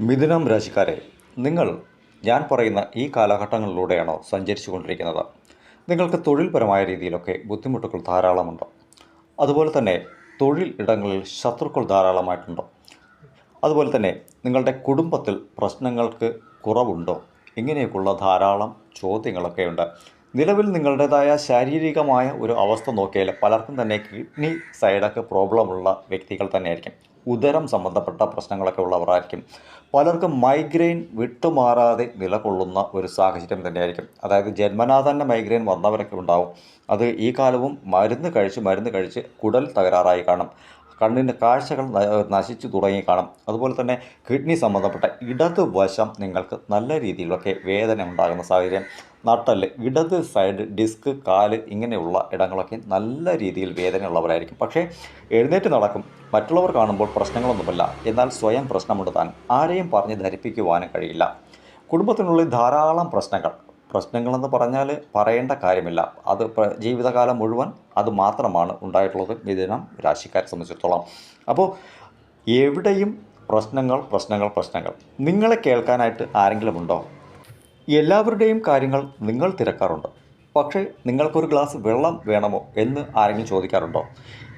മിഥുനം രാശിക്കാരെ നിങ്ങൾ ഞാൻ പറയുന്ന ഈ കാലഘട്ടങ്ങളിലൂടെയാണോ സഞ്ചരിച്ചു കൊണ്ടിരിക്കുന്നത് നിങ്ങൾക്ക് തൊഴിൽപരമായ രീതിയിലൊക്കെ ബുദ്ധിമുട്ടുകൾ ധാരാളമുണ്ട്? അതുപോലെ തന്നെ തൊഴിൽ ഇടങ്ങളിൽ ശത്രുക്കൾ ധാരാളമായിട്ടുണ്ട്? അതുപോലെ തന്നെ നിങ്ങളുടെ കുടുംബത്തിൽ പ്രശ്നങ്ങൾക്ക് കുറവുണ്ടോ? ഇങ്ങനെയൊക്കെയുള്ള ധാരാളം ചോദ്യങ്ങളൊക്കെ ഉണ്ട് നിലവിൽ നിങ്ങളുടേതായ ശാരീരികമായ ഒരു അവസ്ഥ നോക്കിയാൽ പലർക്കും തന്നെ കിഡ്നി സൈഡൊക്കെ പ്രോബ്ലമുള്ള വ്യക്തികൾ തന്നെയായിരിക്കും. ഉദരം സംബന്ധപ്പെട്ട പ്രശ്നങ്ങളൊക്കെ ഉള്ളവരായിരിക്കും. പലർക്കും മൈഗ്രെയിൻ വിട്ടുമാറാതെ നിലകൊള്ളുന്ന ഒരു സാഹചര്യം തന്നെയായിരിക്കും. അതായത് ജന്മനാ തന്നെ മൈഗ്രെയിൻ വന്നവരൊക്കെ ഉണ്ടാവും. അത് ഈ കാലവും മരുന്ന് കഴിച്ച് മരുന്ന് കഴിച്ച് കുടൽ തകരാറായി കാണും. കണ്ണിന്റെ കാഴ്ചകൾ നശിച്ചു തുടങ്ങി കാണും. അതുപോലെ തന്നെ കിഡ്നി സംബന്ധപ്പെട്ട ഇടത് വശം നിങ്ങൾക്ക് നല്ല രീതിയിലൊക്കെ വേദന ഉണ്ടാകുന്ന സാഹചര്യം. നട്ടൽ ഇടത് സൈഡ് ഡിസ്ക് കാൽ ഇങ്ങനെയുള്ള ഇടങ്ങളൊക്കെ നല്ല രീതിയിൽ വേദനയുള്ളവരായിരിക്കും. പക്ഷേ എഴുന്നേറ്റ് നടക്കും. മറ്റുള്ളവർ കാണുമ്പോൾ പ്രശ്നങ്ങളൊന്നുമില്ല. എന്നാൽ സ്വയം പ്രശ്നമുണ്ട് താൻ. ആരെയും പറഞ്ഞ് ധരിപ്പിക്കുവാനും കഴിയില്ല. കുടുംബത്തിനുള്ളിൽ ധാരാളം പ്രശ്നങ്ങൾ. പ്രശ്നങ്ങളെന്ന് പറഞ്ഞാൽ പറയേണ്ട കാര്യമില്ല. അത് ജീവിതകാലം മുഴുവൻ അത് മാത്രമാണ് ഉണ്ടായിട്ടുള്ളത്. മിഥുനം രാശിക്കാരെ സംബന്ധിച്ചിടത്തോളം. അപ്പോൾ എവിടെയും പ്രശ്നങ്ങൾ പ്രശ്നങ്ങൾ പ്രശ്നങ്ങൾ. നിങ്ങളെ കേൾക്കാനായിട്ട് ആരെങ്കിലും ഉണ്ടോ? എല്ലാവരുടെയും കാര്യങ്ങൾ നിങ്ങൾ തിരക്കാറുണ്ട്. പക്ഷേ നിങ്ങൾക്കൊരു ഗ്ലാസ് വെള്ളം വേണമോ എന്ന് ആരെങ്കിലും ചോദിക്കാറുണ്ടോ?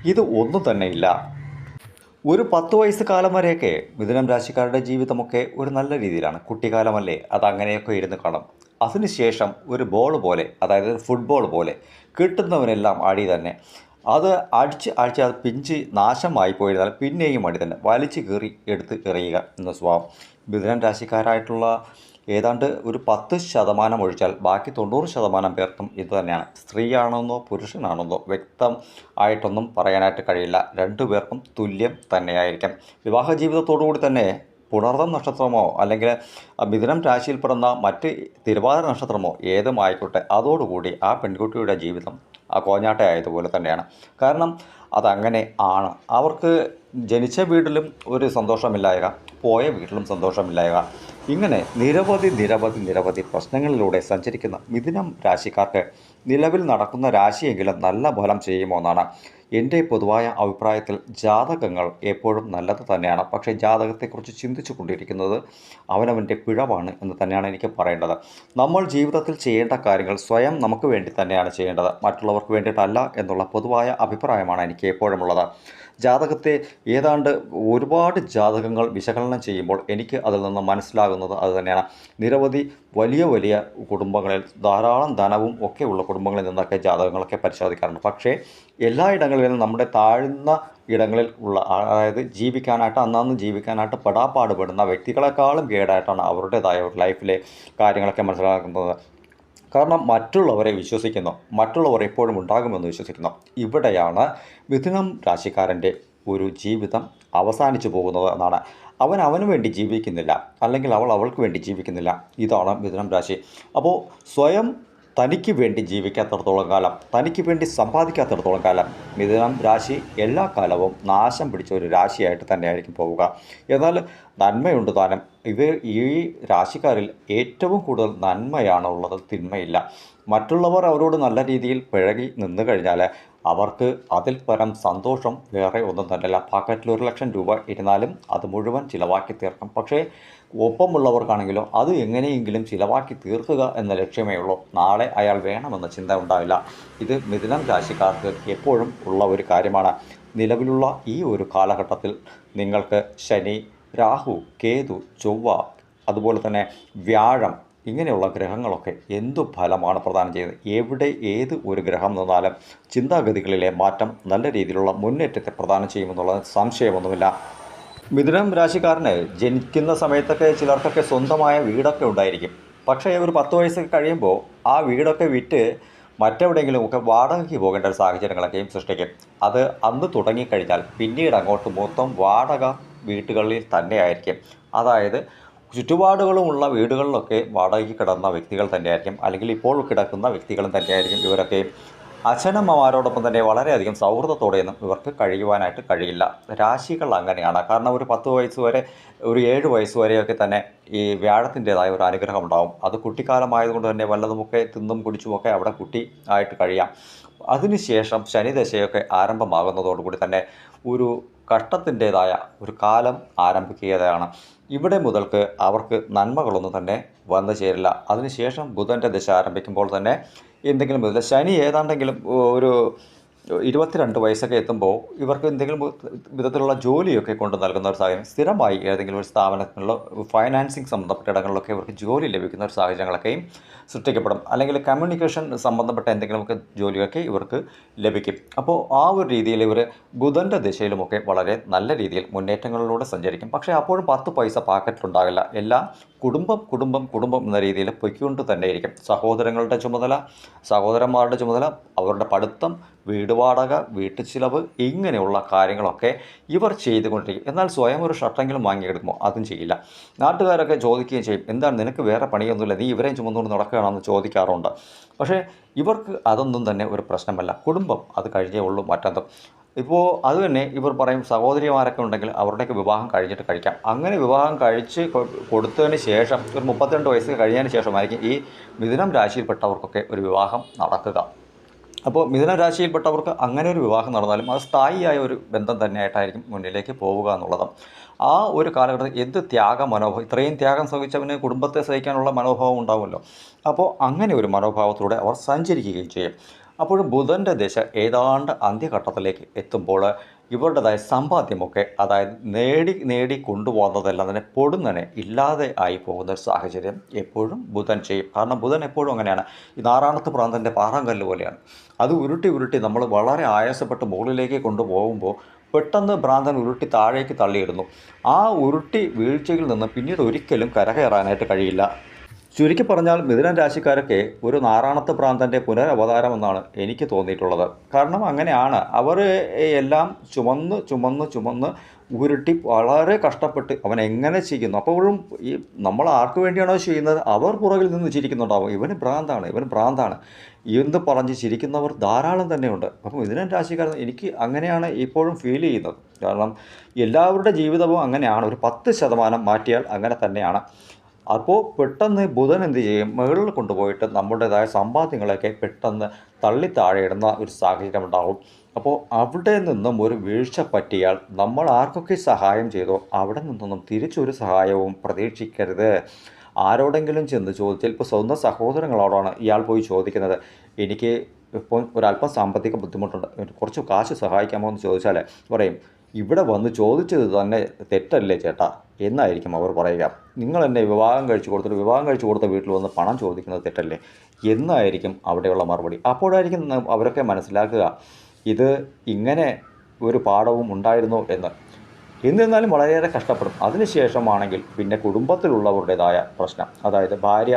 ഇത് ഒന്നും തന്നെ ഇല്ല ഒരു പത്ത് വയസ്സ് കാലം വരെയൊക്കെ മിഥുനം രാശിക്കാരുടെ ജീവിതമൊക്കെ ഒരു നല്ല രീതിയിലാണ്. കുട്ടിക്കാലമല്ലേ അത് അങ്ങനെയൊക്കെ ഇരുന്ന് കാണും. അതിനുശേഷം ഒരു ബോൾ പോലെ അതായത് ഫുട്ബോൾ പോലെ കിട്ടുന്നവനെല്ലാം അടി തന്നെ. അത് അടിച്ച് അടിച്ച് അത് പിഞ്ച് നാശമായി പോയിരുന്നാൽ പിന്നെയും അടി തന്നെ. വലിച്ചു കീറി എടുത്ത് എറിയുക എന്ന സ്വഭാവം. മിഥുനം രാശിക്കാരായിട്ടുള്ള ഏതാണ്ട് ഒരു പത്ത് ശതമാനം ഒഴിച്ചാൽ ബാക്കി തൊണ്ണൂറ് ശതമാനം പേർക്കും ഇത് തന്നെയാണ്. സ്ത്രീയാണെന്നോ പുരുഷനാണെന്നോ വ്യക്തം ആയിട്ടൊന്നും പറയാനായിട്ട് കഴിയില്ല. രണ്ടു പേർക്കും തുല്യം തന്നെയായിരിക്കും. വിവാഹ ജീവിതത്തോടുകൂടി തന്നെ പുണർതം നക്ഷത്രമോ അല്ലെങ്കിൽ മിഥുനം രാശിയിൽ പിറന്ന മറ്റ് തിരുവാതിര നക്ഷത്രമോ ഏതും ആയിക്കോട്ടെ അതോടുകൂടി ആ പെൺകുട്ടിയുടെ ജീവിതം ആ കോഞ്ഞാട്ടയായതുപോലെ തന്നെയാണ്. കാരണം അതങ്ങനെ ആണ്. അവർക്ക് ജനിച്ച വീട്ടിലും ഒരു സന്തോഷമില്ലായക പോയ വീട്ടിലും സന്തോഷമില്ലായക ഇങ്ങനെ നിരവധി നിരവധി നിരവധി പ്രശ്നങ്ങളിലൂടെ സഞ്ചരിക്കുന്ന മിഥുനം രാശിക്കാർക്ക് നിലവിൽ നടക്കുന്ന രാശിയെങ്കിലും നല്ല ഫലം ചെയ്യുമോ എന്നാണ്. എന്റെ പൊതുവായ അഭിപ്രായത്തിൽ ജാതകങ്ങൾ എപ്പോഴും നല്ലത് തന്നെയാണ്. പക്ഷേ ജാതകത്തെക്കുറിച്ച് ചിന്തിച്ചു കൊണ്ടിരിക്കുന്നത് അവനവന്റെ പിഴവാണ് എന്ന് തന്നെയാണ് എനിക്ക് പറയേണ്ടത്. നമ്മൾ ജീവിതത്തിൽ ചെയ്യേണ്ട കാര്യങ്ങൾ സ്വയം നമുക്ക് വേണ്ടി തന്നെയാണ് ചെയ്യേണ്ടത്. മറ്റുള്ളവർക്ക് വേണ്ടിയിട്ടല്ല എന്നുള്ള പൊതുവായ അഭിപ്രായമാണ് എനിക്ക് എപ്പോഴും ഉള്ളത്. ജാതകത്തെ ഏതാണ്ട് ഒരുപാട് ജാതകങ്ങൾ വിശകലനം ചെയ്യുമ്പോൾ എനിക്ക് അതിൽ നിന്ന് മനസ്സിലാകുന്നത് അത് തന്നെയാണ്. നിരവധി വലിയ വലിയ കുടുംബങ്ങളിൽ ധാരാളം ധനവും ഒക്കെ ഉള്ള കുടുംബങ്ങളിൽ നിന്നൊക്കെ ജാതകങ്ങളൊക്കെ പരിശോധിക്കാറുണ്ട്. പക്ഷേ എല്ലായിടങ്ങളിലും നമ്മുടെ താഴ്ന്ന ഇടങ്ങളിൽ ഉള്ള അതായത് ജീവിക്കാനായിട്ട് അന്നന്ന് ജീവിക്കാനായിട്ട് പെടാപ്പാടുപെടുന്ന വ്യക്തികളെക്കാളും കേടായിട്ടാണ് അവരുടേതായ ലൈഫിലെ കാര്യങ്ങളൊക്കെ മനസ്സിലാക്കുന്നത്. കാരണം മറ്റുള്ളവരെ വിശ്വസിക്കുന്നു. മറ്റുള്ളവർ എപ്പോഴും ഉണ്ടാകുമെന്ന് വിശ്വസിക്കുന്നു. ഇവിടെയാണ് മിഥുനം രാശിക്കാരന്റെ ഒരു ജീവിതം അവസാനിച്ചു പോകുന്നത് എന്നാണ്. അവൻ അവന് വേണ്ടി ജീവിക്കുന്നില്ല. അല്ലെങ്കിൽ അവൾ അവൾക്ക് വേണ്ടി ജീവിക്കുന്നില്ല. ഇതാണ് മിഥുനം രാശി. അപ്പോൾ സ്വയം തനിക്ക് വേണ്ടി ജീവിക്കാത്തിടത്തോളം കാലം തനിക്ക് വേണ്ടി സമ്പാദിക്കാത്തിടത്തോളം കാലം മിഥുനം രാശി എല്ലാ കാലവും നാശം പിടിച്ച ഒരു രാശിയായിട്ട് തന്നെയായിരിക്കും പോവുക. എന്നാൽ നന്മയുണ്ട് താനും. ഇത് ഈ രാശിക്കാരിൽ ഏറ്റവും കൂടുതൽ നന്മയാണ് ഉള്ളത് തിന്മയില്ല. മറ്റുള്ളവർ അവരോട് നല്ല രീതിയിൽ പിഴകി നിന്നു കഴിഞ്ഞാൽ അവർക്ക് അതിൽ പരം സന്തോഷം വേറെ ഒന്നും തന്നെയല്ല. പാക്കറ്റിൽ ഒരു ലക്ഷം രൂപ ഇരുന്നാലും അത് മുഴുവൻ ചിലവാക്കി തീർക്കും. പക്ഷേ ഒപ്പമുള്ളവർക്കാണെങ്കിലോ അത് എങ്ങനെയെങ്കിലും ചിലവാക്കി തീർക്കുക എന്ന ലക്ഷ്യമേ ഉള്ളൂ. നാളെ അയാൾ വേണമെന്ന ചിന്ത ഉണ്ടാവില്ല. ഇത് മിഥുനം രാശിക്കാർക്ക് എപ്പോഴും ഉള്ള ഒരു കാര്യമാണ്. നിലവിലുള്ള ഈ ഒരു കാലഘട്ടത്തിൽ നിങ്ങൾക്ക് ശനി രാഹു കേതു ചൊവ്വ അതുപോലെ തന്നെ വ്യാഴം ഇങ്ങനെയുള്ള ഗ്രഹങ്ങളൊക്കെ എന്തു ഫലമാണ് പ്രദാനം ചെയ്യുന്നത്? എവിടെ ഏത് ഒരു ഗ്രഹം നിന്നാലും ചിന്താഗതികളിലെ മാറ്റം നല്ല രീതിയിലുള്ള മുന്നേറ്റത്തെ പ്രദാനം ചെയ്യുമെന്നുള്ളത് സംശയമൊന്നുമില്ല. മിഥുനം രാശിക്കാരന് ജനിക്കുന്ന സമയത്തൊക്കെ ചിലർക്കൊക്കെ സ്വന്തമായ വീടൊക്കെ ഉണ്ടായിരിക്കും. പക്ഷേ ഒരു പത്ത് വയസ്സൊക്കെ കഴിയുമ്പോൾ ആ വീടൊക്കെ വിറ്റ് മറ്റെവിടെയെങ്കിലും ഒക്കെ വാടകയ്ക്ക് പോകേണ്ട ഒരു സാഹചര്യങ്ങളൊക്കെയും സൃഷ്ടിക്കും. അത് അന്ന് തുടങ്ങിക്കഴിഞ്ഞാൽ പിന്നീട് അങ്ങോട്ട് മൊത്തം വാടക വീട്ടുകളിൽ തന്നെയായിരിക്കും അതായത് ചുറ്റുപാടുകളുമുള്ള വീടുകളിലൊക്കെ വാടകയ്ക്ക് കിടന്ന വ്യക്തികൾ തന്നെയായിരിക്കും. അല്ലെങ്കിൽ ഇപ്പോൾ കിടക്കുന്ന വ്യക്തികളും തന്നെയായിരിക്കും ഇവരൊക്കെ അച്ഛനമ്മമാരോടൊപ്പം തന്നെ വളരെയധികം സൗഹൃദത്തോടെയൊന്നും ഇവർക്ക് കഴിയുവാനായിട്ട് കഴിയില്ല. രാശികൾ അങ്ങനെയാണ്. കാരണം ഒരു പത്ത് വയസ്സ് വരെ ഒരു ഏഴ് വയസ്സ് വരെയൊക്കെ തന്നെ ഈ വ്യാഴത്തിന്റെതായ ഒരു അനുഗ്രഹം ഉണ്ടാകും അത് കുട്ടിക്കാലമായതുകൊണ്ട് തന്നെ വല്ലതുമൊക്കെ തിന്നും കുടിച്ചുമൊക്കെ അവിടെ കുട്ടി ആയിട്ട് കഴിയാം. അതിനുശേഷം ശനിദശയൊക്കെ ആരംഭമാകുന്നതോടുകൂടി തന്നെ ഒരു കഷ്ടത്തിന്റേതായ ഒരു കാലം ആരംഭിക്കുകയാണ്. ഇവിടെ മുതൽക്ക് അവർക്ക് നന്മകളൊന്നും തന്നെ വന്നു ചേരില്ല. അതിനുശേഷം ബുധന്റെ ദശ ആരംഭിക്കുമ്പോൾ തന്നെ എന്തെങ്കിലും ശനി ഏതാണ്ടെങ്കിലും ഒരു ഇരുപത്തിരണ്ട് വയസ്സൊക്കെ എത്തുമ്പോൾ ഇവർക്ക് എന്തെങ്കിലും വിധത്തിലുള്ള ജോലിയൊക്കെ കൊണ്ട് നൽകുന്ന ഒരു സാഹചര്യം സ്ഥിരമായി ഏതെങ്കിലും ഒരു സ്ഥാപനത്തിലുള്ള ഫൈനാൻസിങ് സംബന്ധപ്പെട്ട ഇടങ്ങളിലൊക്കെ ഇവർക്ക് ജോലി ലഭിക്കുന്ന ഒരു സാഹചര്യങ്ങളൊക്കെയും സൃഷ്ടിക്കപ്പെടും. അല്ലെങ്കിൽ കമ്മ്യൂണിക്കേഷൻ സംബന്ധപ്പെട്ട എന്തെങ്കിലുമൊക്കെ ജോലിയൊക്കെ ഇവർക്ക് ലഭിക്കും. അപ്പോൾ ആ ഒരു രീതിയിൽ ഇവർ ബുധന്റെ ദിശയിലുമൊക്കെ വളരെ നല്ല രീതിയിൽ മുന്നേറ്റങ്ങളിലൂടെ സഞ്ചരിക്കും. പക്ഷേ അപ്പോഴും പത്ത് പൈസ പാക്കറ്റിലുണ്ടാകില്ല എല്ലാം കുടുംബം കുടുംബം കുടുംബം എന്ന രീതിയിൽ പൊയ്ക്കൊണ്ട് തന്നെ ഇരിക്കും സഹോദരങ്ങളുടെ ചുമതല സഹോദരന്മാരുടെ ചുമതല അവരുടെ പഠിത്തം വീട് വാടക വീട്ടു ചിലവ് ഇങ്ങനെയുള്ള കാര്യങ്ങളൊക്കെ ഇവർ ചെയ്തുകൊണ്ടിരിക്കും. എന്നാൽ സ്വയം ഒരു ഷർട്ടെങ്കിലും വാങ്ങിയെടുക്കുമോ? അതും ചെയ്യില്ല. നാട്ടുകാരൊക്കെ ചോദിക്കുകയും ചെയ്യും എന്താണ് നിനക്ക് വേറെ പണിയൊന്നുമില്ല? നീ ഇവരെയും ചുമന്നുകൊണ്ട് നടക്കുകയാണെന്ന് ചോദിക്കാറുണ്ട്. പക്ഷേ ഇവർക്ക് അതൊന്നും തന്നെ ഒരു പ്രശ്നമല്ല. കുടുംബം അത് കഴിഞ്ഞേ ഉള്ളൂ മറ്റെന്തും. ഇപ്പോൾ അത് തന്നെ ഇവർ പറയും സഹോദരിമാരൊക്കെ ഉണ്ടെങ്കിൽ അവരുടെയൊക്കെ വിവാഹം കഴിഞ്ഞിട്ട് കഴിക്കാം. അങ്ങനെ വിവാഹം കഴിച്ച് കൊടുത്തതിന് ശേഷം ഒരു മുപ്പത്തിരണ്ട് വയസ്സ് കഴിഞ്ഞതിന് ശേഷമായിരിക്കും ഈ മിഥുനം രാശിയിൽപ്പെട്ടവർക്കൊക്കെ ഒരു വിവാഹം നടക്കുക. അപ്പോൾ മിഥുന രാശിയിൽപ്പെട്ടവർക്ക് അങ്ങനെ ഒരു വിവാഹം നടന്നാലും അത് സ്ഥായിയായ ഒരു ബന്ധം തന്നെയായിട്ടായിരിക്കും മുന്നിലേക്ക് പോവുക എന്നുള്ളത്. ആ ഒരു കാലഘട്ടത്തിൽ എന്ത് ത്യാഗ മനോഭാവം ഇത്രയും ത്യാഗം സഹിച്ചവന് കുടുംബത്തെ സഹിക്കാനുള്ള മനോഭാവം ഉണ്ടാവുമല്ലോ. അപ്പോൾ അങ്ങനെ ഒരു മനോഭാവത്തിലൂടെ അവർ സഞ്ചരിക്കുകയും ചെയ്യും. അപ്പോൾ ബുധന്റെ ദിശ ഏതാണ്ട് അന്ത്യഘട്ടത്തിലേക്ക് എത്തുമ്പോൾ ഇവരുടേതായ സമ്പാദ്യമൊക്കെ അതായത് നേടി നേടി കൊണ്ടുപോകുന്നതെല്ലാം തന്നെ പൊടുന്നനെ ഇല്ലാതെ ആയി പോകുന്ന ഒരു സാഹചര്യം എപ്പോഴും ബുധൻ ചെയ്യും. കാരണം ബുധൻ എപ്പോഴും അങ്ങനെയാണ്. ഈ നാറാണത്ത് പ്രാന്തന്റെ പാറാങ്കല്ല് പോലെയാണ്. അത് ഉരുട്ടി ഉരുട്ടി നമ്മൾ വളരെ ആയാസപ്പെട്ട് മുകളിലേക്ക് കൊണ്ടുപോകുമ്പോൾ പെട്ടെന്ന് ഭ്രാന്തൻ ഉരുട്ടി താഴേക്ക് തള്ളിയിടുന്നു. ആ ഉരുട്ടി വീഴ്ചയിൽ നിന്ന് പിന്നീട് ഒരിക്കലും കരകയറാനായിട്ട് കഴിയില്ല. ചുരുക്കി പറഞ്ഞാൽ മിഥുനൻ രാശിക്കാരൊക്കെ ഒരു നാറാണത്ത് പ്രാന്തന്റെ പുനരവതാരം എന്നാണ് എനിക്ക് തോന്നിയിട്ടുള്ളത്. കാരണം അങ്ങനെയാണ്. അവർ എല്ലാം ചുമന്ന് ചുമന്ന് ചുമന്ന് ഉരുട്ടി വളരെ കഷ്ടപ്പെട്ട് അവൻ എങ്ങനെ ചെയ്യുന്നു? അപ്പോഴും ഈ നമ്മൾ ആർക്ക് വേണ്ടിയാണോ ചെയ്യുന്നത്? അവർ പുറകിൽ നിന്ന് ചിരിക്കുന്നുണ്ടാവും. ഇവന് ഭ്രാന്താണ് ഇവൻ ഭ്രാന്താണ്. എന്ത് പറഞ്ഞ് ചിരിക്കുന്നവർ ധാരാളം തന്നെയുണ്ട്. അപ്പം ഇതിനെ രാശിക്കാരൻ എനിക്ക് അങ്ങനെയാണ് ഇപ്പോഴും ഫീൽ ചെയ്യുന്നത്. കാരണം എല്ലാവരുടെ ജീവിതവും അങ്ങനെയാണ്. ഒരു പത്ത് ശതമാനം മാറ്റിയാൽ അങ്ങനെ തന്നെയാണ്. അപ്പോൾ പെട്ടെന്ന് ബുധൻ എന്ത് ചെയ്യും? മുകളിൽ കൊണ്ടുപോയിട്ട് നമ്മുടേതായ സമ്പാദ്യങ്ങളൊക്കെ പെട്ടെന്ന് തള്ളി താഴെയിടുന്ന ഒരു സാഹചര്യം ഉണ്ടാകും. അപ്പോൾ അവിടെ നിന്നും ഒരു വീഴ്ച പറ്റിയാൽ നമ്മൾ ആർക്കൊക്കെ സഹായം ചെയ്തോ അവിടെ നിന്നൊന്നും തിരിച്ചൊരു സഹായവും പ്രതീക്ഷിക്കരുത്. ആരോടെങ്കിലും ചെന്ന് ചോദിച്ചാൽ ഇപ്പോൾ സ്വന്തം സഹോദരങ്ങളോടാണ് ഇയാൾ പോയി ചോദിക്കുന്നത്. എനിക്ക് ഇപ്പം ഒരല്പം സാമ്പത്തിക ബുദ്ധിമുട്ടുണ്ട്. കുറച്ച് കാശ് സഹായിക്കാമോ എന്ന് ചോദിച്ചാൽ പറയും ഇവിടെ വന്ന് ചോദിച്ചത് തന്നെ തെറ്റല്ലേ ചേട്ടാ? എന്നായിരിക്കും അവർ പറയുക. നിങ്ങൾ എന്നെ വിവാഹം കഴിച്ചു കൊടുത്തിട്ട് വിവാഹം കഴിച്ചു കൊടുത്ത വീട്ടിൽ വന്ന് പണം ചോദിക്കുന്നത് തെറ്റല്ലേ? എന്നായിരിക്കും അവിടെയുള്ള മറുപടി. അപ്പോഴായിരിക്കും അവരൊക്കെ മനസ്സിലാക്കുക ഇത് ഇങ്ങനെ ഒരു പാഠവും ഉണ്ടായിരുന്നു എന്ന്. എന്നിരുന്നാലും വളരെയേറെ കഷ്ടപ്പെടും. അതിനുശേഷമാണെങ്കിൽ പിന്നെ കുടുംബത്തിലുള്ളവരുടേതായ പ്രശ്നം. അതായത് ഭാര്യ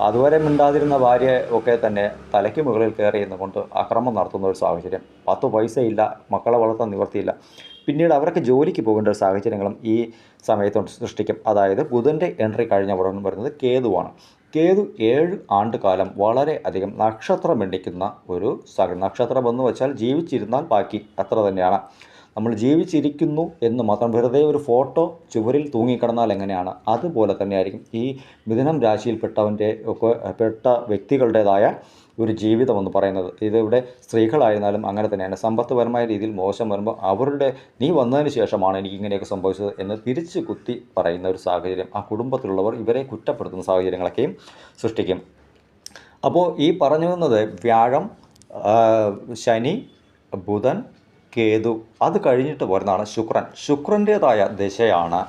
അതുവരെ മിണ്ടാതിരുന്ന ഭാര്യ ഒക്കെ തന്നെ തലയ്ക്ക് മുകളിൽ കയറി എന്നുകൊണ്ട് അക്രമം നടത്തുന്ന ഒരു സാഹചര്യം. പത്ത് പൈസയില്ല മക്കളെ വളർത്താൻ നിവർത്തിയില്ല. പിന്നീട് അവർക്ക് ജോലിക്ക് പോകേണ്ട ഒരു സാഹചര്യങ്ങളും ഈ സമയത്ത് സൃഷ്ടിക്കും. അതായത് ബുധന്റെ എൻട്രി കഴിഞ്ഞ ഉടൻ വരുന്നത് കേതുവാണ്. കേതു ഏഴ് ആണ്ട് കാലം വളരെ അധികം നക്ഷത്രം എണ്ണിക്കുന്ന ഒരു സഹ നക്ഷത്രം എന്ന് വെച്ചാൽ ജീവിച്ചിരുന്നാൽ ബാക്കി അത്ര തന്നെയാണ്. നമ്മൾ ജീവിച്ചിരിക്കുന്നു എന്ന് മാത്രം വെറുതെ ഒരു ഫോട്ടോ ചുവരിൽ തൂങ്ങിക്കിടന്നാൽ എങ്ങനെയാണ്? അതുപോലെ തന്നെയായിരിക്കും ഈ മിഥുനം രാശിയിൽപ്പെട്ടവന്റെ ഒക്കെ പെട്ട വ്യക്തികളുടേതായ ഒരു ജീവിതം എന്ന് പറയുന്നത്. ഇതിവിടെ സ്ത്രീകളായിരുന്നാലും അങ്ങനെ തന്നെയാണ്. സമ്പത്തുപരമായ രീതിയിൽ മോശം വരുമ്പോൾ അവരുടെ നീ വന്നതിന് ശേഷമാണ് എനിക്ക് ഇങ്ങനെയൊക്കെ സംഭവിച്ചത് എന്ന് തിരിച്ച് കുത്തി പറയുന്ന ഒരു സാഹചര്യം ആ കുടുംബത്തിലുള്ളവർ ഇവരെ കുറ്റപ്പെടുത്തുന്ന സാഹചര്യങ്ങളൊക്കെയും സൃഷ്ടിക്കും. അപ്പോൾ ഈ പറഞ്ഞു വന്നത് വ്യാഴം ശനി ബുധൻ കേതു അത് കഴിഞ്ഞിട്ട് വരുന്നതാണ് ശുക്രൻ. ശുക്രന്റേതായ ദശയാണ്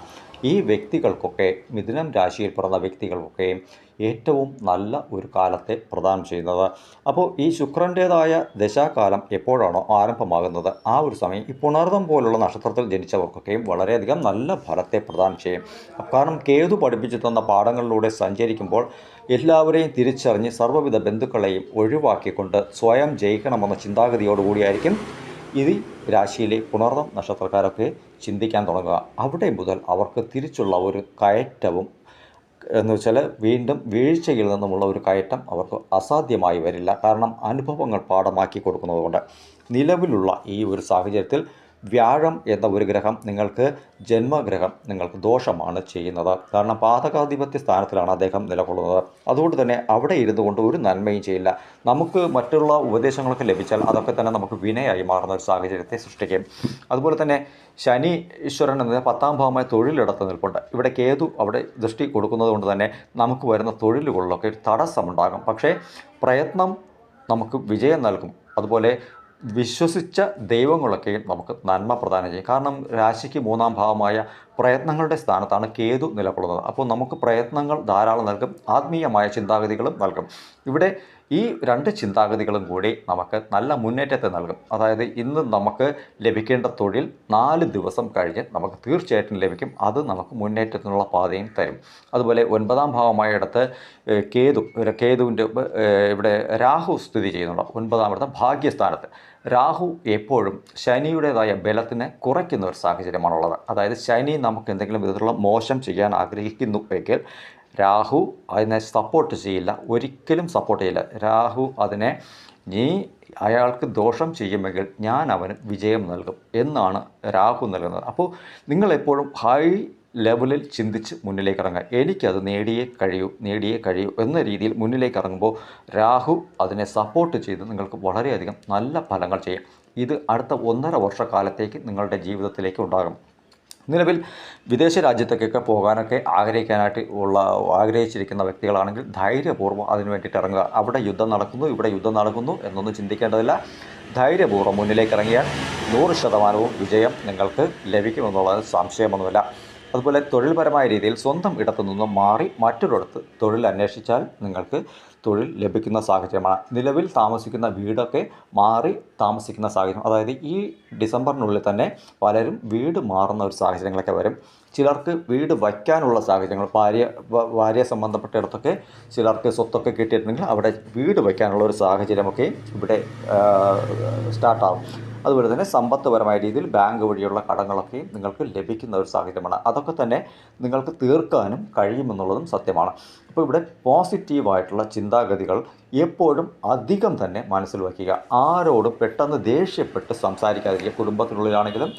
ഈ വ്യക്തികൾക്കൊക്കെ മിഥുനം രാശിയിൽ പിറന്ന വ്യക്തികൾക്കൊക്കെ ഏറ്റവും നല്ല ഒരു കാലത്തെ പ്രദാനം ചെയ്യുന്നത്. അപ്പോൾ ഈ ശുക്രന്റേതായ ദശാകാലം എപ്പോഴാണോ ആരംഭമാകുന്നത്? ആ ഒരു സമയം ഈ പുണർദം പോലുള്ള നക്ഷത്രത്തിൽ ജനിച്ചവർക്കൊക്കെയും വളരെയധികം നല്ല ഫലത്തെ പ്രദാനം ചെയ്യും. കാരണം കേതു പഠിപ്പിച്ചു തന്ന പാഠങ്ങളിലൂടെ സഞ്ചരിക്കുമ്പോൾ എല്ലാവരെയും തിരിച്ചറിഞ്ഞ് സർവവിധ ബന്ധുക്കളെയും ഒഴിവാക്കിക്കൊണ്ട് സ്വയം ജയിക്കണമെന്ന ചിന്താഗതിയോടുകൂടിയായിരിക്കും ഇത് രാശിയിലെ പുണർദം നക്ഷത്രക്കാരൊക്കെ ചിന്തിക്കാൻ തുടങ്ങുക. അവിടെ മുതൽ അവർക്ക് തിരിച്ചുള്ള ഒരു കയറ്റവും എന്ന് വെച്ചാൽ വീണ്ടും വീഴ്ചയിൽ നിന്നുമുള്ള ഒരു കയറ്റം അവർക്ക് അസാധ്യമായി വരില്ല. കാരണം അനുഭവങ്ങൾ പാഠമാക്കി കൊടുക്കുന്നതുകൊണ്ട് നിലവിലുള്ള ഈ ഒരു സാഹചര്യത്തിൽ വ്യാഴം എന്ന ഒരു ഗ്രഹം നിങ്ങൾക്ക് ജന്മഗ്രഹം നിങ്ങൾക്ക് ദോഷമാണ് ചെയ്യുന്നത്. കാരണം പാതകാധിപത്യ സ്ഥാനത്തിലാണ് അദ്ദേഹം നിലകൊള്ളുന്നത്. അതുകൊണ്ട് തന്നെ അവിടെ ഇരുന്നു കൊണ്ട് ഒരു നന്മയും ചെയ്യില്ല. നമുക്ക് മറ്റുള്ള ഉപദേശങ്ങളൊക്കെ ലഭിച്ചാൽ അതൊക്കെ തന്നെ നമുക്ക് വിനയായി മാറുന്ന ഒരു സാഹചര്യത്തെ സൃഷ്ടിക്കും. അതുപോലെ തന്നെ ശനി ഈശ്വരൻ എന്ന പത്താം ഭാവമായ തൊഴിലിടത്ത് നിൽപ്പുണ്ട്. ഇവിടെ കേതു അവിടെ ദൃഷ്ടി കൊടുക്കുന്നത് കൊണ്ട് തന്നെ നമുക്ക് വരുന്ന തൊഴിലുകളിലൊക്കെ ഒരു തടസ്സമുണ്ടാകും. പക്ഷേ പ്രയത്നം നമുക്ക് വിജയം നൽകും. അതുപോലെ വിശ്വസിച്ച ദൈവങ്ങളൊക്കെ നമുക്ക് നന്മ പ്രദാനം ചെയ്യും. കാരണം രാശിക്ക് മൂന്നാം ഭാവമായ പ്രയത്നങ്ങളുടെ സ്ഥാനത്താണ് കേതു നിലകൊള്ളുന്നത്. അപ്പോൾ നമുക്ക് പ്രയത്നങ്ങൾ ധാരാളം നൽകും ആത്മീയമായ ചിന്താഗതികളും നൽകും. ഇവിടെ ഈ രണ്ട് ചിന്താഗതികളും കൂടി നമുക്ക് നല്ല മുന്നേറ്റത്തെ നൽകും. അതായത് ഇന്ന് നമുക്ക് ലഭിക്കേണ്ട തൊഴിൽ നാല് ദിവസം കഴിഞ്ഞ് നമുക്ക് തീർച്ചയായിട്ടും ലഭിക്കും. അത് നമുക്ക് മുന്നേറ്റത്തിനുള്ള പാതയും തരും. അതുപോലെ ഒൻപതാം ഭാവമായ ഇടത്ത് കേതു കേതുവിന്റെ ഇവിടെ രാഹു സ്ഥിതി ചെയ്യുന്നുണ്ട്. ഒൻപതാം ഇടത്ത് ഭാഗ്യസ്ഥാനത്ത്. രാഹു എപ്പോഴും ശനിയുടേതായ ബലത്തിനെ കുറയ്ക്കുന്ന ഒരു സാഹചര്യമാണുള്ളത്. അതായത് ശനി നമുക്ക് എന്തെങ്കിലും വിധത്തിലുള്ള മോശം ചെയ്യാൻ ആഗ്രഹിക്കുന്നു എങ്കിൽ രാഹു അതിനെ സപ്പോർട്ട് ചെയ്യില്ല. ഒരിക്കലും സപ്പോർട്ട് ചെയ്യില്ല. രാഹു അതിനെ നീ അയാൾക്ക് ദോഷം ചെയ്യുമെങ്കിൽ ഞാൻ അവന് വിജയം നൽകും എന്നാണ് രാഹു നൽകുന്നത്. അപ്പോൾ നിങ്ങളെപ്പോഴും ഹൈ ലെവലിൽ ചിന്തിച്ച് മുന്നിലേക്ക് ഇറങ്ങുക. എനിക്കത് നേടിയേ കഴിയൂ നേടിയേ കഴിയൂ എന്ന രീതിയിൽ മുന്നിലേക്ക് ഇറങ്ങുമ്പോൾ രാഹു അതിനെ സപ്പോർട്ട് ചെയ്ത് നിങ്ങൾക്ക് വളരെയധികം നല്ല ഫലങ്ങൾ ചെയ്യും. ഇത് അടുത്ത ഒന്നര വർഷക്കാലത്തേക്ക് നിങ്ങളുടെ ജീവിതത്തിലേക്ക് ഉണ്ടാകും. നിലവിൽ വിദേശ രാജ്യത്തേക്കൊക്കെ പോകാനൊക്കെ ആഗ്രഹിക്കാനായിട്ട് ഉള്ള ആഗ്രഹിച്ചിരിക്കുന്ന വ്യക്തികളാണെങ്കിൽ ധൈര്യപൂർവം അതിന് വേണ്ടിയിട്ട് ഇറങ്ങുക. അവിടെ യുദ്ധം നടക്കുന്നു ഇവിടെ യുദ്ധം നടക്കുന്നു എന്നൊന്നും ചിന്തിക്കേണ്ടതില്ല. ധൈര്യപൂർവം മുന്നിലേക്ക് ഇറങ്ങിയാൽ നൂറ് ശതമാനവും വിജയം നിങ്ങൾക്ക് ലഭിക്കുമെന്നുള്ളത് സംശയമൊന്നുമില്ല. അതുപോലെ തൊഴിൽപരമായ രീതിയിൽ സ്വന്തം ഇടത്തു നിന്നും മാറി മറ്റൊരിടത്ത് തൊഴിൽ അന്വേഷിച്ചാൽ നിങ്ങൾക്ക് തൊഴിൽ ലഭിക്കുന്ന സാഹചര്യമാണ്. നിലവിൽ താമസിക്കുന്ന വീടൊക്കെ മാറി താമസിക്കുന്ന സാഹചര്യം. അതായത് ഈ ഡിസംബറിനുള്ളിൽ തന്നെ പലരും വീട് മാറുന്ന ഒരു സാഹചര്യങ്ങളൊക്കെ വരും. ചിലർക്ക് വീട് വയ്ക്കാനുള്ള സാഹചര്യങ്ങൾ ഭാര്യ ഭാര്യ സംബന്ധപ്പെട്ട സംബന്ധപ്പെട്ടിടത്തൊക്കെ ചിലർക്ക് സ്വത്തൊക്കെ കിട്ടിയിട്ടുണ്ടെങ്കിൽ അവിടെ വീട് വയ്ക്കാനുള്ള ഒരു സാഹചര്യമൊക്കെ ഇവിടെ സ്റ്റാർട്ടാവും. അതുപോലെ തന്നെ സമ്പത്ത്പരമായ രീതിയിൽ ബാങ്ക് വഴിയുള്ള കടങ്ങളൊക്കെ നിങ്ങൾക്ക് ലഭിക്കുന്ന ഒരു സാഹചര്യമാണ്. അതൊക്കെ തന്നെ നിങ്ങൾക്ക് തീർക്കാനും കഴിയുമെന്നുള്ളതും സത്യമാണ്. അപ്പോൾ ഇവിടെ പോസിറ്റീവായിട്ടുള്ള ചിന്താഗതികൾ എപ്പോഴും അധികം തന്നെ മനസ്സിൽ വയ്ക്കുക. ആരോടും പെട്ടെന്ന് ദേഷ്യപ്പെട്ട് സംസാരിക്കാതിരിക്കുക. കുടുംബത്തിനുള്ളിലാണെങ്കിലും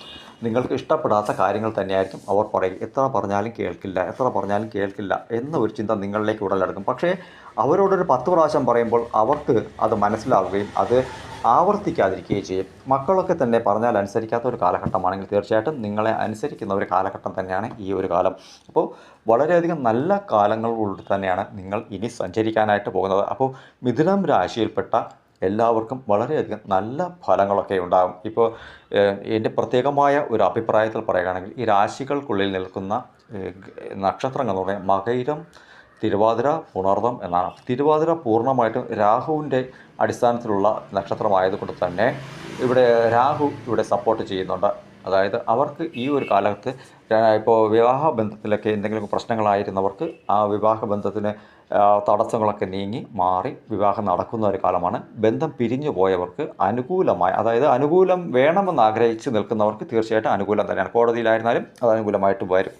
നിങ്ങൾക്ക് ഇഷ്ടപ്പെടാത്ത കാര്യങ്ങൾ തന്നെയായിരിക്കും അവർ പറയും എത്ര പറഞ്ഞാലും കേൾക്കില്ല എത്ര പറഞ്ഞാലും കേൾക്കില്ല എന്ന ഒരു ചിന്ത നിങ്ങളിലേക്ക് ഉടലെടുക്കും. പക്ഷേ അവരോടൊരു പത്ത് പ്രാവശ്യം പറയുമ്പോൾ അവർക്ക് അത് മനസ്സിലാവുകയും അത് ആവർത്തിക്കാതിരിക്കുകയും ചെയ്യും. മക്കളൊക്കെ തന്നെ പറഞ്ഞാൽ അനുസരിക്കാത്ത ഒരു കാലഘട്ടമാണെങ്കിൽ തീർച്ചയായിട്ടും നിങ്ങളെ അനുസരിക്കുന്ന ഒരു കാലഘട്ടം തന്നെയാണ് ഈ ഒരു കാലം. അപ്പോൾ വളരെയധികം നല്ല കാലങ്ങളിലൂടെ തന്നെയാണ് നിങ്ങൾ ഇനി സഞ്ചരിക്കാനായിട്ട് പോകുന്നത്. അപ്പോൾ മിഥുനം രാശിയിൽപ്പെട്ട എല്ലാവർക്കും വളരെയധികം നല്ല ഫലങ്ങളൊക്കെ ഉണ്ടാകും. ഇപ്പോൾ എന്റെ പ്രത്യേകമായ ഒരു അഭിപ്രായത്തിൽ പറയുകയാണെങ്കിൽ ഈ രാശികൾക്കുള്ളിൽ നിൽക്കുന്ന നക്ഷത്രങ്ങൾ എന്ന് പറഞ്ഞാൽ മകൈരം തിരുവാതിര പുണർദം എന്നാണ്. തിരുവാതിര പൂർണമായിട്ടും രാഹുവിന്റെ അടിസ്ഥാനത്തിലുള്ള നക്ഷത്രമായതുകൊണ്ട് തന്നെ ഇവിടെ രാഹു ഇവിടെ സപ്പോർട്ട് ചെയ്യുന്നുണ്ട്. അതായത് അവർക്ക് ഈ ഒരു കാലത്ത് ഇപ്പോൾ വിവാഹ ബന്ധത്തിലൊക്കെ എന്തെങ്കിലും പ്രശ്നങ്ങളായിരുന്നവർക്ക് ആ വിവാഹ ബന്ധത്തിന് തടസ്സങ്ങളൊക്കെ നീങ്ങി മാറി വിവാഹം നടക്കുന്ന ഒരു കാലമാണ്. ബന്ധം പിരിഞ്ഞു പോയവർക്ക് അനുകൂലമായി അതായത് അനുകൂലം വേണമെന്ന് ആഗ്രഹിച്ച് നിൽക്കുന്നവർക്ക് തീർച്ചയായിട്ടും അനുകൂലം തന്നെയാണ്. കോടതിയിലായിരുന്നാലും അത് അനുകൂലമായിട്ട് വരും.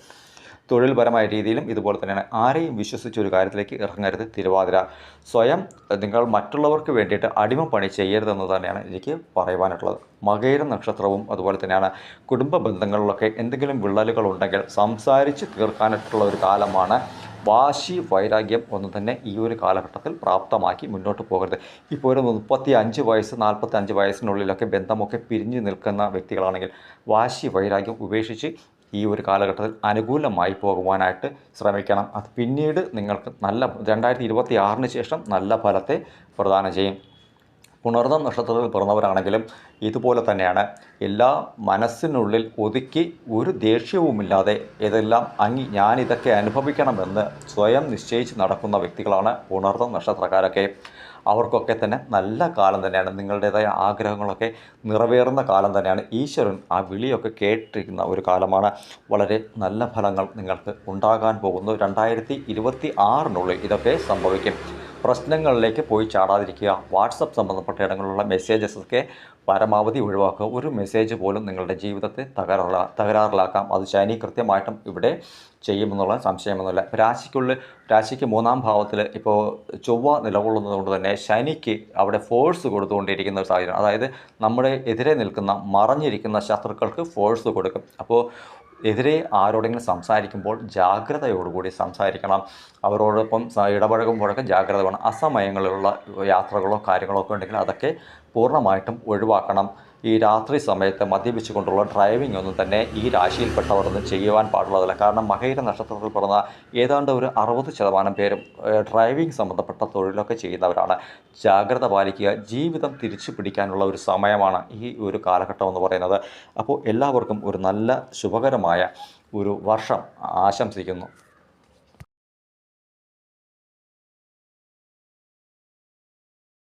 തൊഴിൽപരമായ രീതിയിലും ഇതുപോലെ തന്നെയാണ്. ആരെയും വിശ്വസിച്ച് ഒരു കാര്യത്തിലേക്ക് ഇറങ്ങരുത്. തിരുവാതിര സ്വയം നിങ്ങൾ മറ്റുള്ളവർക്ക് വേണ്ടിയിട്ട് അടിമ പണി ചെയ്യരുതെന്ന് തന്നെയാണ് എനിക്ക് പറയുവാനുള്ളത്. മകയിര നക്ഷത്രവും അതുപോലെ തന്നെയാണ്. കുടുംബ ബന്ധങ്ങളിലൊക്കെ എന്തെങ്കിലും വിള്ളലുകൾ ഉണ്ടെങ്കിൽ സംസാരിച്ച് തീർക്കാനായിട്ടുള്ള ഒരു കാലമാണ് വാശി വൈരാഗ്യം ഒന്നും തന്നെ ഈ ഒരു കാലഘട്ടത്തിൽ പ്രാപ്തമാക്കി മുന്നോട്ട് പോകരുത്. ഇപ്പോൾ ഒരു മുപ്പത്തി അഞ്ച് വയസ്സ് നാൽപ്പത്തി അഞ്ച് വയസ്സിനുള്ളിലൊക്കെ ബന്ധമൊക്കെ പിരിഞ്ഞു നിൽക്കുന്ന വ്യക്തികളാണെങ്കിൽ വാശി വൈരാഗ്യം ഉപേക്ഷിച്ച് ഈ ഒരു കാലഘട്ടത്തിൽ അനുകൂലമായി പോകുവാനായിട്ട് ശ്രമിക്കണം. അത് പിന്നീട് നിങ്ങൾക്ക് നല്ല രണ്ടായിരത്തി ഇരുപത്തി ആറിന് ശേഷം നല്ല ഫലത്തെ പ്രദാനം ചെയ്യും. പുണർന്നം നക്ഷത്രത്തിൽ പിറന്നവരാണെങ്കിലും ഇതുപോലെ തന്നെയാണ്. എല്ലാ മനസ്സിനുള്ളിൽ ഒതുക്കി ഒരു ദേഷ്യവുമില്ലാതെ ഇതെല്ലാം അങ്ങി ഞാനിതൊക്കെ അനുഭവിക്കണമെന്ന് സ്വയം നിശ്ചയിച്ച് നടക്കുന്ന വ്യക്തികളാണ് ഉണർന്ന നക്ഷത്രക്കാരൊക്കെ. അവർക്കൊക്കെ തന്നെ നല്ല കാലം തന്നെയാണ്. നിങ്ങളുടേതായ ആഗ്രഹങ്ങളൊക്കെ നിറവേറുന്ന കാലം തന്നെയാണ്. ഈശ്വരൻ ആ വിളിയൊക്കെ കേട്ടിരിക്കുന്ന ഒരു കാലമാണ്. വളരെ നല്ല ഫലങ്ങൾ നിങ്ങൾക്ക് ഉണ്ടാകാൻ പോകുന്നു. രണ്ടായിരത്തി ഇരുപത്തി ആറിനുള്ളിൽ ഇതൊക്കെ സംഭവിക്കും. പ്രശ്നങ്ങളിലേക്ക് പോയി ചാടാതിരിക്കുക. വാട്സപ്പ് സംബന്ധപ്പെട്ട ഇടങ്ങളിലുള്ള മെസ്സേജസ് ഒക്കെ പരമാവധി ഒഴിവാക്കുക. ഒരു മെസ്സേജ് പോലും നിങ്ങളുടെ ജീവിതത്തെ തകരാറില തകരാറിലാക്കാം. അത് ശനി കൃത്യമായിട്ടും ഇവിടെ ചെയ്യുമെന്നുള്ള സംശയമൊന്നുമില്ല. രാശിക്കുള്ളിൽ രാശിക്ക് മൂന്നാം ഭാവത്തിൽ ഇപ്പോൾ ചൊവ്വ നിലകൊള്ളുന്നത് കൊണ്ട് തന്നെ ശനിക്ക് അവിടെ ഫോഴ്സ് കൊടുത്തുകൊണ്ടിരിക്കുന്ന ഒരു സാഹചര്യം. അതായത് നമ്മുടെ എതിരെ നിൽക്കുന്ന മറഞ്ഞിരിക്കുന്ന ശത്രുക്കൾക്ക് ഫോഴ്സ് കൊടുക്കും. അപ്പോൾ എതിരെ ആരോടെങ്കിലും സംസാരിക്കുമ്പോൾ ജാഗ്രതയോടുകൂടി സംസാരിക്കണം. അവരോടൊപ്പം ഇടപഴകുമ്പോഴൊക്കെ ജാഗ്രത വേണം. അസമയങ്ങളിലുള്ള യാത്രകളോ കാര്യങ്ങളോ ഒക്കെ ഉണ്ടെങ്കിൽ അതൊക്കെ പൂർണമായിട്ടും ഒഴിവാക്കണം. ഈ രാത്രി സമയത്ത് മദ്യപിച്ചു കൊണ്ടുള്ള ഡ്രൈവിംഗ് ഒന്നും തന്നെ ഈ രാശിയിൽപ്പെട്ടവരൊന്നും ചെയ്യുവാൻ പാടുള്ളതല്ല. കാരണം മകയിര നക്ഷത്രത്തിൽ പിറന്ന ഏതാണ്ട് ഒരു അറുപത് ശതമാനം പേരും ഡ്രൈവിംഗ് സംബന്ധപ്പെട്ട തൊഴിലൊക്കെ ചെയ്യുന്നവരാണ്. ജാഗ്രത പാലിക്കുക ജീവിതം തിരിച്ചു പിടിക്കാനുള്ള ഒരു സമയമാണ് ഈ ഒരു കാലഘട്ടം എന്ന് പറയുന്നത്. അപ്പോൾ എല്ലാവർക്കും ഒരു നല്ല ശുഭകരമായ ഒരു വർഷം ആശംസിക്കുന്നു.